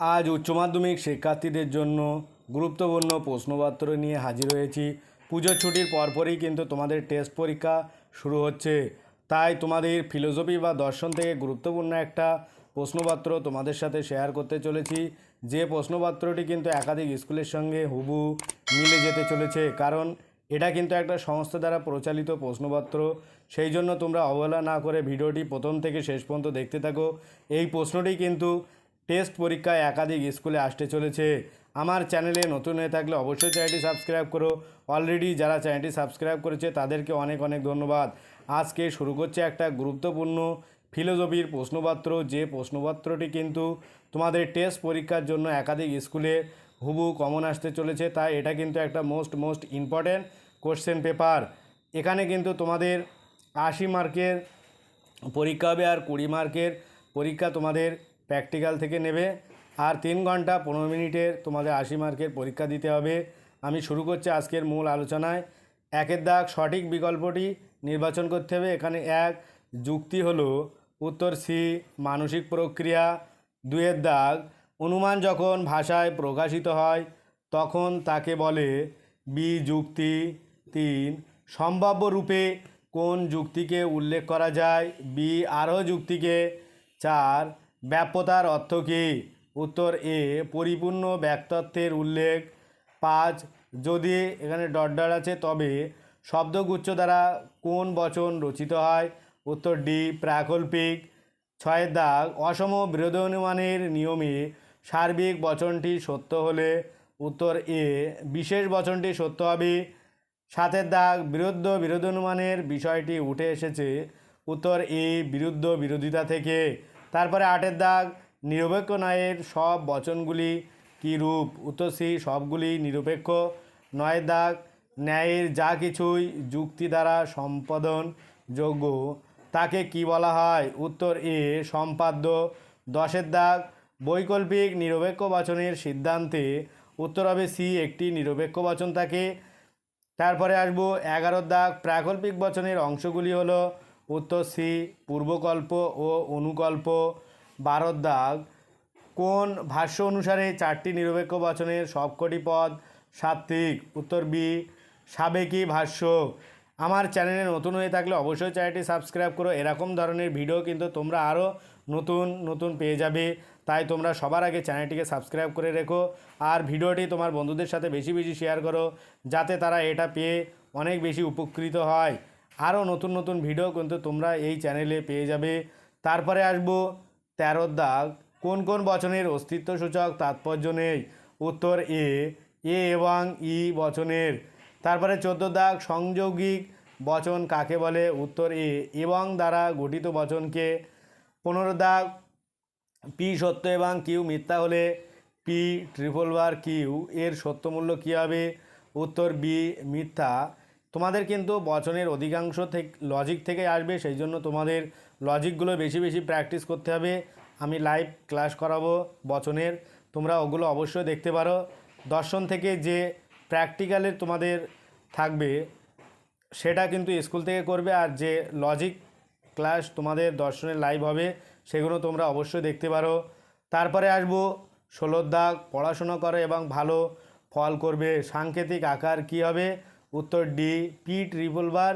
আজ উচ্চ মাধ্যমিক শিক্ষার্থীদের জন্য গুরুত্বপূর্ণ প্রশ্নপত্র নিয়ে হাজির হয়েছি। পুজোর ছুটির পরপরই কিন্তু তোমাদের টেস্ট পরীক্ষা শুরু হচ্ছে। তাই তোমাদের ফিলোসফি বা দর্শন থেকে গুরুত্বপূর্ণ একটা প্রশ্নপত্র তোমাদের সাথে শেয়ার করতে চলেছি। যে প্রশ্নপত্রটি কিন্তু একাধিক স্কুলের সঙ্গে হুবু মিলে যেতে চলেছে, কারণ এটা কিন্তু একটা সংস্থা দ্বারা প্রচালিত প্রশ্নপত্র। সেই জন্য তোমরা অবহেলা না করে ভিডিওটি প্রথম থেকে শেষ পর্যন্ত দেখতে থাকো। এই প্রশ্নটি কিন্তু টেস্ট পরীক্ষায় একাধিক স্কুলে আসতে চলেছে। আমার চ্যানেলে নতুন হয়ে থাকলে অবশ্যই চ্যানেলটি সাবস্ক্রাইব করো। অলরেডি যারা চ্যানেলটি সাবস্ক্রাইব করেছে, তাদেরকে অনেক অনেক ধন্যবাদ। আজকে শুরু করছে একটা গুরুত্বপূর্ণ ফিলোসফির প্রশ্নপত্র। যে প্রশ্নপত্রটি কিন্তু তোমাদের টেস্ট পরীক্ষার জন্য একাধিক স্কুলে হুবু কমন আসতে চলেছে, তাই এটা কিন্তু একটা most most important question paper. এখানে কিন্তু তোমাদের আশি মার্কের পরীক্ষা হবে আর কুড়ি মার্কের পরীক্ষা তোমাদের প্র্যাকটিক্যাল থেকে নেবে। আর তিন ঘণ্টা পনেরো মিনিটের তোমাদের আশি মার্কের পরীক্ষা দিতে হবে। আমি শুরু করছি আজকের মূল আলোচনায়। একের দাগ সঠিক বিকল্পটি নির্বাচন করতে হবে। এখানে এক, যুক্তি হলো উত্তর সি, মানসিক প্রক্রিয়া। দুয়ের দাগ, অনুমান যখন ভাষায় প্রকাশিত হয়, তখন তাকে বলে বি যুক্তি। তিন, সম্ভাব্য রূপে কোন যুক্তিকে উল্লেখ করা যায়? বি আরও যুক্তিকে। চার ব্যাপ্যতার অর্থ কী? উত্তর এ, পরিপূর্ণ ব্যক্তত্বের উল্লেখ। পাঁচ, যদি এখানে ডট আছে, তবে শব্দগুচ্ছ দ্বারা কোন বচন রচিত হয়? উত্তর ডি, প্রাকল্পিক। ছয়ের দাগ, অসম বিরোধানুমানের নিয়মে সার্বিক বচনটি সত্য হলে উত্তর এ, বিশেষ বচনটি সত্য হবে। সাতের দাগ, বিরুদ্ধ বিরোধানুমানের বিষয়টি উঠে এসেছে। উত্তর এ, বিরুদ্ধ বিরোধিতা থেকে। তারপরে আটের দাগ, নিরপেক্ষ ন্যায়ের সব বচনগুলি কী রূপ? উত্তর সি, সবগুলি নিরপেক্ষ। নয়ের দাগ, ন্যায়ের যা কিছুই যুক্তি দ্বারা সম্পাদন যোগ্য, তাকে কি বলা হয়? উত্তর এ, সম্পাদ্য। দশের দাগ, বৈকল্পিক নিরপেক্ষ বচনের সিদ্ধান্তে। উত্তর হবে সি, একটি নিরপেক্ষ বচন থাকে তারপরে আসব, এগারোর দাগ, প্রাকল্পিক বচনের অংশগুলি হলো উত্তর সি, পূর্বকল্প ও অনুকল্প। বারোর দাগ, কোন ভাষ্য অনুসারে চারটি নিরপেক্ষ বচনের সবকটি পদ সাত্ত্বিক? উত্তর বি, সাবেকি ভাষ্য। আমার চ্যানেলে নতুন হয়ে থাকলে অবশ্যই চ্যানেলটি সাবস্ক্রাইব করো। এরকম ধরনের ভিডিও কিন্তু তোমরা আরও নতুন নতুন পেয়ে যাবে। তাই তোমরা সবার আগে চ্যানেলটিকে সাবস্ক্রাইব করে রেখো আর ভিডিওটি তোমার বন্ধুদের সাথে বেশি বেশি শেয়ার করো যাতে তারা এটা পেয়ে অনেক বেশি উপকৃত হয়। আরও নতুন নতুন ভিডিও কিন্তু তোমরা এই চ্যানেলে পেয়ে যাবে। তারপরে আসব তেরোর দাগ, কোন কোন বচনের অস্তিত্ব সূচক, তাৎপর্য নেই? উত্তর এ এ এবং ই বচনের। তারপরে চোদ্দ দাগ, সংযোগিক বচন কাকে বলে? উত্তর এ, এবং দ্বারা গঠিত বচনকে। পনেরো দাগ, পি সত্য এবং কিউ মিথ্যা হলে পি ট্রিপল বার কিউ, এর সত্যমূল্য কী হবে? উত্তর বি, মিথ্যা। তোমাদের কিন্তু বচনের অধিকাংশ থেকে লজিক থেকে আসবে, সেই জন্য তোমাদের লজিকগুলো বেশি বেশি প্র্যাকটিস করতে হবে। আমি লাইভ ক্লাস করাবো বচনের, তোমরা ওগুলো অবশ্যই দেখতে পারো। দর্শন থেকে যে প্র্যাকটিক্যালের তোমাদের থাকবে, সেটা কিন্তু স্কুল থেকে করবে, আর যে লজিক ক্লাস তোমাদের দর্শনের লাইভ হবে, সেগুলো তোমরা অবশ্যই দেখতে পারো। তারপরে আসব, ষোলোর দাগ, পড়াশোনা করে এবং ভালো ফল করবে। সাংকেতিক আকার কি হবে? উত্তর D P triple bar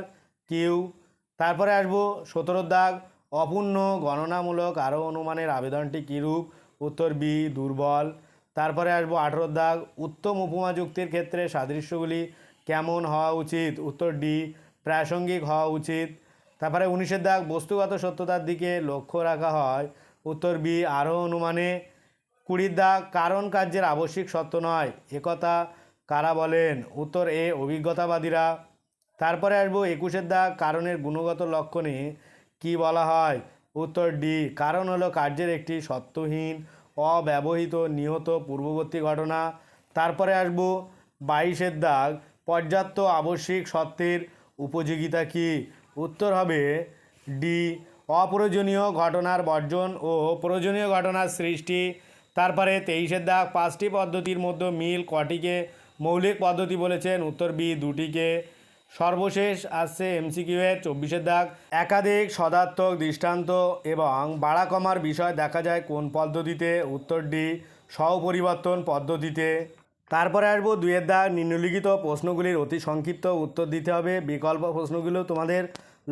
Q. তারপরে আসব সতেরোর দাগ, অপূর্ণ, গণনামূলক, আরও অনুমানের আবেদনটি কীরূপ? উত্তর বি, দুর্বল। তারপরে আসব আঠেরোর দাগ, উত্তম উপমা যুক্তির ক্ষেত্রে সাদৃশ্যগুলি কেমন হওয়া উচিত? উত্তর ডি, প্রাসঙ্গিক হওয়া উচিত। তারপরে উনিশের দাগ, বস্তুগত সত্যতার দিকে লক্ষ্য রাখা হয়। উত্তর বি, আরও অনুমানে কুড়ির দাগ, কারণ কার্যের আবশ্যিক সত্য নয়। একথা কারা বলেন? উত্তর এ, অভিজ্ঞতাবাদীরা। তারপরে আসব একুশের দাগ কারণের গুণগত লক্ষণে। কি বলা হয়? উত্তর ডি, কারণ হলো কার্যের একটি সত্যহীন, অব্যবহৃত, নিহত পূর্ববর্তী ঘটনা। তারপরে আসব বাইশের দাগ পর্যাপ্ত আবশ্যিক সত্যের উপযোগিতা কি? উত্তর হবে ডি, অপ্রয়োজনীয় ঘটনার বর্জন ও প্রয়োজনীয় ঘটনার সৃষ্টি। তারপরে তেইশের দাগ পাঁচটি পদ্ধতির মধ্যে মিল কটিকে মৌলিক পদ্ধতি বলেছেন, উত্তর বি দুটিকে সর্বশেষ আসছে এমসিকিউ এর চব্বিশের দাগ। একাধিক সদার্থক দৃষ্টান্ত এবং বাড়া কমার বিষয় দেখা যায় কোন পদ্ধতিতে, উত্তর ডি সহপরিবর্তন পদ্ধতিতে। তারপরে আসব দুয়ের দাগ, নিম্নলিখিত প্রশ্নগুলির অতি সংক্ষিপ্ত উত্তর দিতে হবে। বিকল্প প্রশ্নগুলো তোমাদের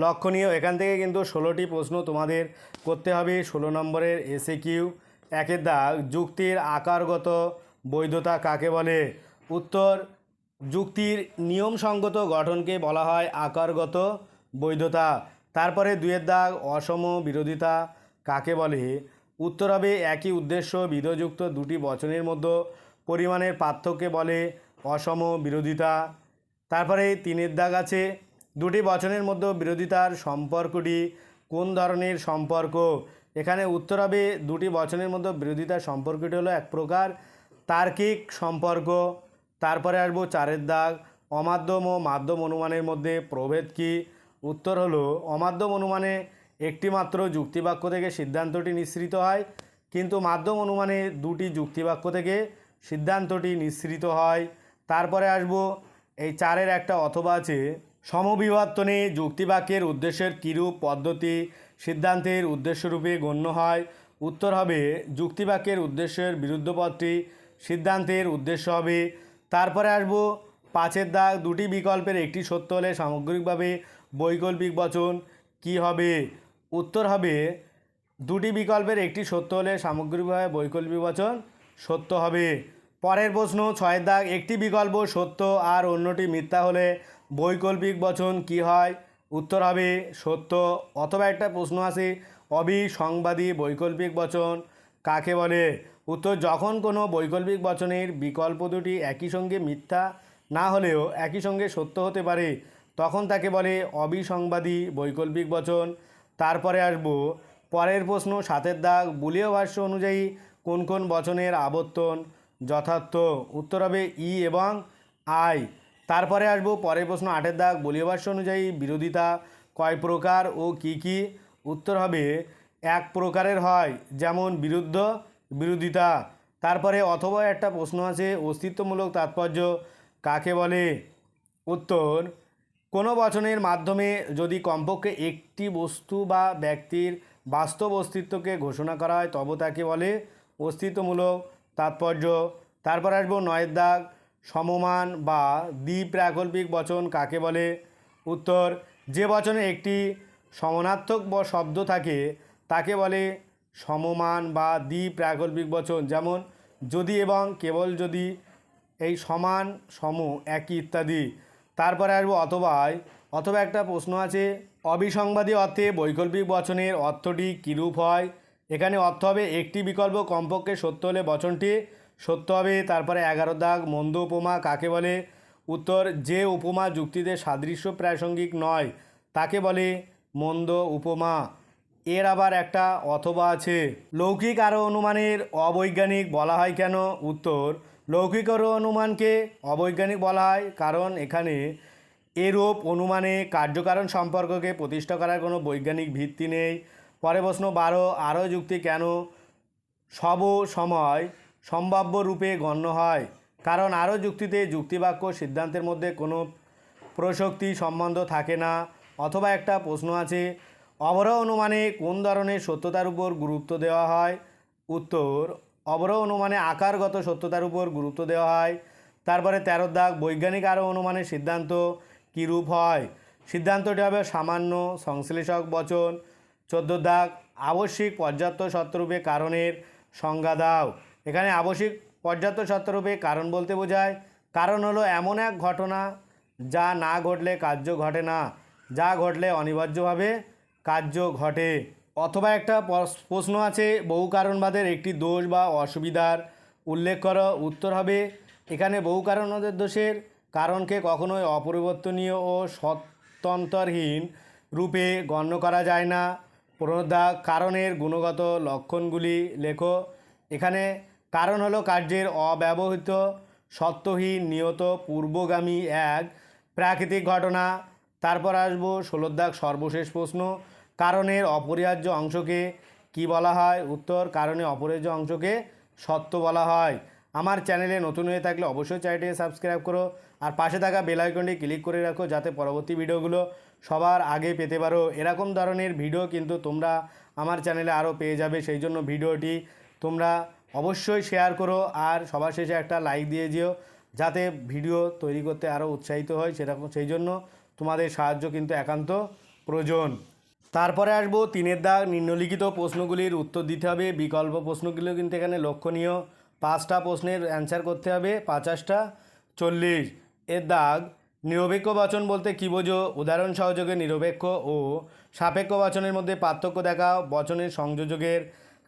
লক্ষণীয়। এখান থেকে কিন্তু ষোলোটি প্রশ্ন তোমাদের করতে হবে। ষোলো নম্বরের এসে কিউ একের দাগ, যুক্তির আকারগত বৈধতা কাকে বলে? উত্তর যুক্তির নিয়মসঙ্গত গঠনকে বলা হয় আকারগত বৈধতা। তারপরে দুয়ের দাগ, অসম বিরোধিতা। কাকে বলে? উত্তর হবে একই উদ্দেশ্য, বিধযুক্ত দুটি বচনের মধ্যে পরিমাণের পার্থক্যকে বলে অসম বিরোধিতা। তারপরে তিনের দাগ আছে, দুটি বচনের মধ্যে বিরোধিতার সম্পর্কটি কোন ধরনের সম্পর্ক? এখানে উত্তর হবে দুটি বচনের মধ্যে বিরোধিতার সম্পর্কটি হলো এক প্রকার তার্কিক সম্পর্ক। তারপরে আসব চারের দাগ, অমাধ্যম ও মাধ্যম অনুমানের মধ্যে প্রভেদ কি? উত্তর হলো, অমাধ্যম অনুমানে একটিমাত্র যুক্তিবাক্য থেকে সিদ্ধান্তটি নিঃসৃত হয়, কিন্তু মাধ্যম অনুমানে দুটি যুক্তিবাক্য থেকে সিদ্ধান্তটি নিঃসৃত হয়। তারপরে আসব, এই চারের একটা অথবা আছে। সমবিবর্তনে যুক্তিবাক্যের উদ্দেশ্যের কিরূপ পদ্ধতি সিদ্ধান্তের উদ্দেশ্যরূপে গণ্য হয়? উত্তর হবে, যুক্তিবাক্যের উদ্দেশ্যের বিরুদ্ধ পদটি সিদ্ধান্তের উদ্দেশ্য হবে। তারপরে আসব পাঁচের দাগ, দুটি বিকল্পের একটি সত্য হলে সামগ্রিকভাবে বৈকল্পিক বচন কি হবে? উত্তর হবে, দুটি বিকল্পের একটি সত্য হলে সামগ্রিকভাবে বৈকল্পিক বচন সত্য হবে। পরের প্রশ্ন, ছয়ের দাগ, একটি বিকল্প সত্য আর অন্যটি মিথ্যা হলে বৈকল্পিক বচন কি হয়? উত্তর হবে সত্য। অথবা একটা প্রশ্ন আছে, অবিসংবাদী বৈকল্পিক বচন কাকে বলে? উত্তর, যখন কোনো বৈকল্পিক বচনের বিকল্প দুটি একই সঙ্গে মিথ্যা না হলেও একই সঙ্গে সত্য হতে পারে, তখন তাকে বলে অবিসংবাদী বৈকল্পিক বচন। তারপরে আসব, পরের প্রশ্ন সাতের দাগ, বুলীয় ভাষ্য অনুযায়ী কোন কোন বচনের আবর্তন যথার্থ? উত্তর হবে ই এবং আই। তারপরে আসব, পরের প্রশ্ন আটের দাগ, বলীয় ভাষ্য অনুযায়ী বিরোধিতা কয় প্রকার ও কি কি? উত্তর হবে এক প্রকারের হয়, যেমন বিরুদ্ধ, বিরোধিতা। তারপরে অথবা একটা প্রশ্ন আছে, অস্তিত্বমূলক তাৎপর্য কাকে বলে? উত্তর, কোনো বচনের মাধ্যমে যদি কমপক্ষে একটি বস্তু বা ব্যক্তির বাস্তব অস্তিত্বকে ঘোষণা করা হয়, তবে তাকে বলে অস্তিত্বমূলক তাৎপর্য। তারপর আসব নয়ের দাগ, সমমান বা দ্বিপ্রাকল্পিক বচন কাকে বলে? উত্তর, যে বচনে একটি সমানার্থক শব্দ থাকে তাকে বলে সমমান বা দ্বিপ্রাকল্পিক বচন। যেমন, যদি এবং কেবল যদি এই সমান, সম, একই ইত্যাদি। তারপরে আসব অথবায়। অথবা একটা প্রশ্ন আছে, অবিসংবাদী অর্থে বৈকল্পিক বচনের অর্থটি কীরূপ হয়? এখানে অর্থ হবে একটি বিকল্প কমপক্ষে সত্য হলে বচনটি সত্য হবে। তারপরে এগারো দাগ, মন্দ উপমা কাকে বলে? উত্তর, যে উপমা যুক্তিতে সাদৃশ্য প্রাসঙ্গিক নয়, তাকে বলে মন্দ উপমা। এর আবার একটা অথবা আছে। লৌকিক আরও অনুমানের অবৈজ্ঞানিক বলা হয় কেন? উত্তর, লৌকিক আরও অনুমানকে অবৈজ্ঞানিক বলা হয় কারণ এখানে এরূপ অনুমানে কার্যকারণ সম্পর্ককে প্রতিষ্ঠা করার কোনো বৈজ্ঞানিক ভিত্তি নেই। পরে প্রশ্ন, বারো, আরও যুক্তি কেন? সব সময় সম্ভাব্য রূপে গণ্য হয়। কারণ আরও যুক্তিতে যুক্তিবাক্য সিদ্ধান্তের মধ্যে কোনো প্রসক্তি সম্বন্ধ থাকে না। অথবা একটা প্রশ্ন আছে অবরোহ অনুমানে কোন ধরনের সত্যতার উপর গুরুত্ব দেওয়া হয়? উত্তর, অবরোহ অনুমানে আকারগত সত্যতার উপর গুরুত্ব দেওয়া হয়। তারপরে তেরো দাগ বৈজ্ঞানিক আরও অনুমানের সিদ্ধান্ত কীরূপ হয়? সিদ্ধান্তটি হবে সামান্য সংশ্লেষক বচন। চোদ্দ দাগ, আবশ্যিক পর্যাপ্ত সত্যরূপে কারণের সংজ্ঞা দাও। এখানে আবশ্যিক পর্যাপ্ত সত্যরূপে কারণ বলতে বোঝায়, কারণ হলো এমন এক ঘটনা যা না ঘটলে কার্য ঘটে না, যা ঘটলে অনিবার্যভাবে কার্য ঘটে। অথবা একটা প্রশ্ন আছে, বহু কারণবাদের একটি দোষ বা অসুবিধার উল্লেখ করো। উত্তর হবে, এখানে বহু কারণবাদের দোষের কারণকে কখনোই অপরিবর্তনীয় ও সত্যন্তরহীন রূপে গণ্য করা যায় না। প্রণোদা কারণের গুণগত লক্ষণগুলি লেখো। এখানে কারণ হলো কার্যের অব্যবহৃত সত্যহীন নিয়ত পূর্বগামী এক প্রাকৃতিক ঘটনা। তারপর আসব ষোলোর দাগ সর্বশেষ প্রশ্ন, কারণের অপরিহার্য অংশকে কি বলা হয়? উত্তর কারণে অপরিহার্য অংশকে সত্য বলা হয়। আমার চ্যানেলে নতুন হয়ে থাকলে অবশ্যই চ্যানেলটিকে সাবস্ক্রাইব করো আর পাশে থাকা বেল আইকনটি ক্লিক করে রাখো যাতে পরবর্তী ভিডিওগুলো সবার আগে পেতে পারো। এরকম ধরনের ভিডিও কিন্তু তোমরা আমার চ্যানেলে আরও পেয়ে যাবে, সেই জন্য ভিডিওটি তোমরা অবশ্যই শেয়ার করো আর সবার শেষে একটা লাইক দিয়ে যেও যাতে ভিডিও তৈরি করতে আরও উৎসাহিত হয় সেরকম, সেই জন্য তোমাদের সাহায্য কিন্তু একান্ত প্রয়োজন। তারপরে আসব তিনের দাগ। নিম্নলিখিত প্রশ্নগুলির উত্তর দিতে হবে। বিকল্প প্রশ্নগুলো কিন্তু এখানে লক্ষণীয়। পাঁচটা প্রশ্নের অ্যান্সার করতে হবে। পঞ্চাশটা চল্লিশ। এর দাগ, নিরপেক্ষ বচন বলতে কী বোঝো? উদাহরণ সহযোগে নিরপেক্ষ ও সাপেক্ষ বচনের মধ্যে পার্থক্য দেখাও। বচনের সংযোজকের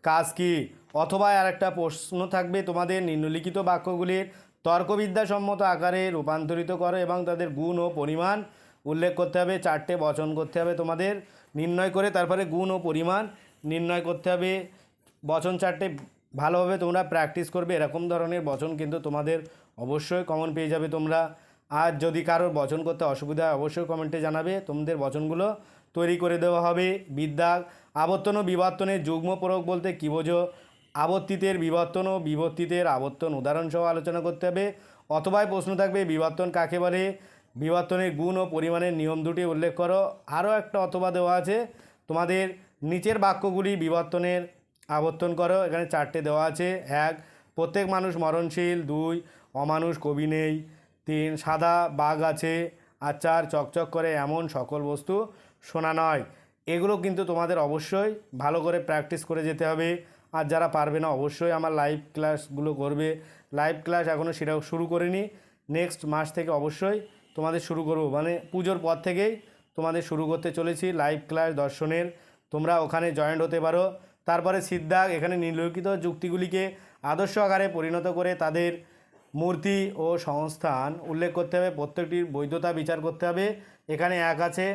কাজ কী? অথবা আর একটা প্রশ্ন থাকবে, তোমাদের নিম্নলিখিত বাক্যগুলির তর্কবিদ্যাসম্মত আকারে রূপান্তরিত করো এবং তাদের গুণ ও পরিমাণ উল্লেখ করতে হবে, চারটে বচন করতে হবে তোমাদের, নির্ণয় করে তারপরে গুণ ও পরিমাণ নির্ণয় করতে হবে। বচন চারটে ভালোভাবে তোমরা প্র্যাকটিস করবে, এরকম ধরনের বচন কিন্তু তোমাদের অবশ্যই কমন পেয়ে যাবে তোমরা। আর যদি কারোর বচন করতে অসুবিধা হয়, অবশ্যই কমেন্টে জানাবে, তোমাদের বচনগুলো তৈরি করে দেওয়া হবে। বিদ্যা, আবর্তন ও বিবর্তনের যুগ্ম প্রয়োগ বলতে কী বোঝো? আবর্তিতের বিবর্তন ও বিবর্তিতের আবর্তন উদাহরণসহ আলোচনা করতে হবে। অথবাই প্রশ্ন থাকবে, বিবর্তন কাকে বলে? বিবর্তনের গুণ ও পরিমাণের নিয়ম দুটি উল্লেখ করো। আরও একটা অথবা দেওয়া আছে। তোমাদের নিচের বাক্যগুলি বিবর্তনের আবর্তন করো। এখানে চারটে দেওয়া আছে। এক, প্রত্যেক মানুষ মরণশীল। দুই, অমানুষ কবি নেই। তিন, সাদা বাঘ আছে। আর চার, চকচক করে এমন সকল বস্তু শোনা নয়। এগুলো কিন্তু তোমাদের অবশ্যই ভালো করে প্র্যাকটিস করে যেতে হবে। আর যারা পারবে না, অবশ্যই আমার লাইভ ক্লাসগুলো করবে। লাইভ ক্লাস এখনও সেটাও শুরু করিনি। নেক্সট মাস থেকে অবশ্যই তোমাদের শুরু করব। মানে পুজোর পর থেকেই তোমাদের শুরু করতে চলেছি লাইভ ক্লাস দর্শনের। তোমরা ওখানে জয়েন্ট হতে পারো। তারপরে সিদ্ধাক এখানে নিম্নলিখিত যুক্তিগুলিকে আদর্শ আকারে পরিণত করে তাদের মূর্তি ও সংস্থান উল্লেখ করতে হবে। প্রত্যেকটির বৈধতা বিচার করতে হবে। এখানে এক আছে,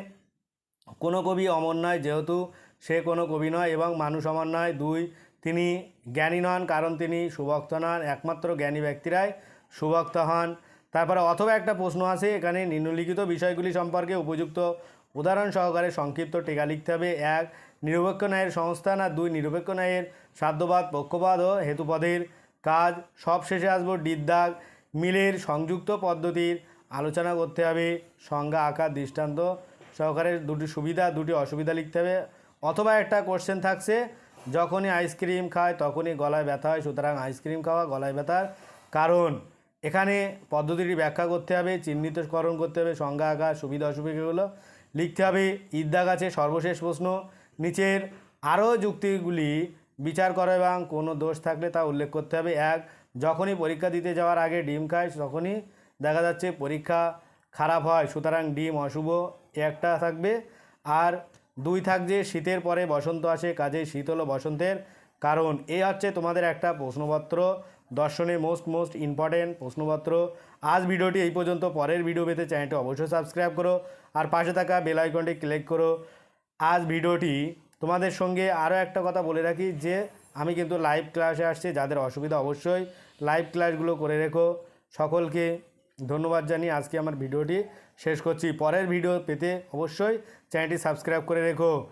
কোনো কবি অমর নয়, যেহেতু সে কোনো কবি নয় এবং মানুষ অমর নয়। দুই, তিনি জ্ঞানী নন, কারণ তিনি সুভক্ত নন। একমাত্র জ্ঞানী ব্যক্তিরাই সুভক্ত হন। তারপরে অথবা একটা প্রশ্ন আছে এখানে নিম্নলিখিত বিষয়গুলি সম্পর্কে উপযুক্ত উদাহরণ সহকারে সংক্ষিপ্ত টিকা লিখতে হবে। এক, নিরপেক্ষ ন্যায়ের সংস্থান। আর দুই, নিরপেক্ষ ন্যায়ের সাধ্যবাদ, পক্ষপাত ও হেতুপদের কাজ। সব শেষে আসব ডিদ্দাগ মিলের সংযুক্ত পদ্ধতির আলোচনা করতে হবে। সংজ্ঞা, আকার, দৃষ্টান্ত সহকারে দুটি সুবিধা, দুটি অসুবিধা লিখতে হবে। অথবা একটা কোশ্চেন থাকছে, যখনই আইসক্রিম খায় তখনই গলায় ব্যথা হয়, সুতরাং আইসক্রিম খাওয়া গলায় ব্যথার কারণ। এখানে পদ্ধতিটি ব্যাখ্যা করতে হবে, চিহ্নিতকরণ করতে হবে, সংজ্ঞা, আকার, সুবিধা, অসুবিধাগুলো। লিখতে হবে ঈদা গাছে সর্বশেষ প্রশ্ন। নিচের আরও যুক্তিগুলি বিচার করা এবং কোনো দোষ থাকলে তা উল্লেখ করতে হবে। এক, যখনই পরীক্ষা দিতে যাওয়ার আগে ডিম খায়, তখনই দেখা যাচ্ছে পরীক্ষা খারাপ হয়, সুতরাং ডিম অশুভ একটা থাকবে। আর দুই থাকবে শীতের পরে বসন্ত আসে, কাজেই শীত হলো বসন্তের। কারণ এ হচ্ছে তোমাদের একটা প্রশ্নপত্র, দর্শনের মোস্ট মোস্ট ইম্পর্টেন্ট প্রশ্নপত্র। আজ ভিডিওটি এই পর্যন্ত, পরের ভিডিও পেতে চ্যানেলটি অবশ্যই সাবস্ক্রাইব করো আর পাশে থাকা বেল আইকনটি ক্লিক করো। আজ ভিডিওটি তোমাদের সঙ্গে আরও একটা কথা বলে রাখি যে, আমি কিন্তু লাইভ ক্লাসে আসছি, যাদের অসুবিধা অবশ্যই লাইভ ক্লাসগুলো করে রেখো। সকলকে ধন্যবাদ জানিয়ে আজকে আমার ভিডিওটি শেষ করছি। পরের ভিডিও পেতে অবশ্যই চ্যানেলটি সাবস্ক্রাইব করে রেখো।